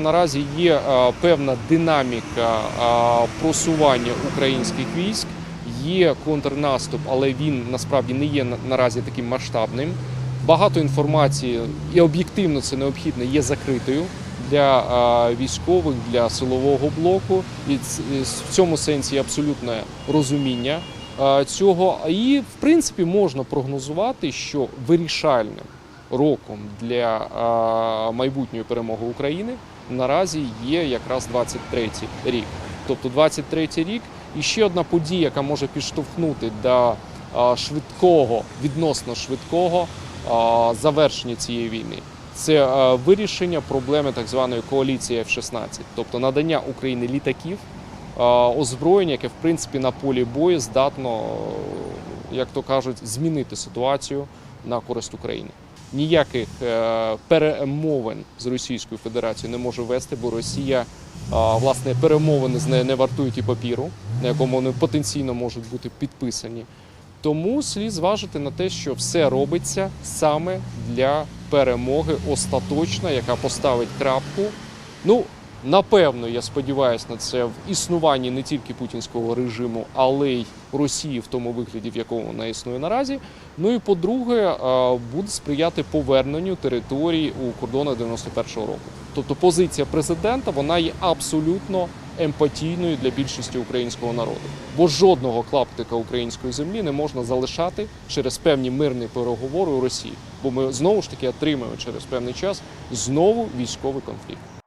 Наразі є е, певна динаміка е, просування українських військ. Є контрнаступ, але він насправді не є наразі таким масштабним. Багато інформації і об'єктивно це необхідно є закритою для е, військових, для силового блоку. І в цьому сенсі абсолютне розуміння цього. І в принципі можна прогнозувати, що вирішальним роком для майбутньої перемоги України наразі є якраз 23 рік. Тобто 23 рік і ще одна подія, яка може підштовхнути до швидкого, відносно швидкого завершення цієї війни. Це вирішення проблеми так званої коаліції F-16, тобто надання Україні літаків, озброєння, яке в принципі на полі бою здатно, як то кажуть, змінити ситуацію на користь України. Ніяких е, перемовин з Російською Федерацією не може вести, бо Росія е, власне перемовини з нею не вартують і папіру, на якому вони потенційно можуть бути підписані. Тому слід зважити на те, що все робиться саме для перемоги остаточна, яка поставить крапку. Ну, напевно, я сподіваюся на це в існуванні не тільки путінського режиму, але й Росії в тому вигляді, в якому вона існує наразі. Ну і по-друге, е, буде сприяти поверненню територій у кордонах 91-го року. Тобто позиція президента вона є абсолютно емпатійною для більшості українського народу, бо жодного клаптика української землі не можна залишати через певні мирні переговори у Росії, бо ми знову ж таки отримаємо через певний час знову військовий конфлікт.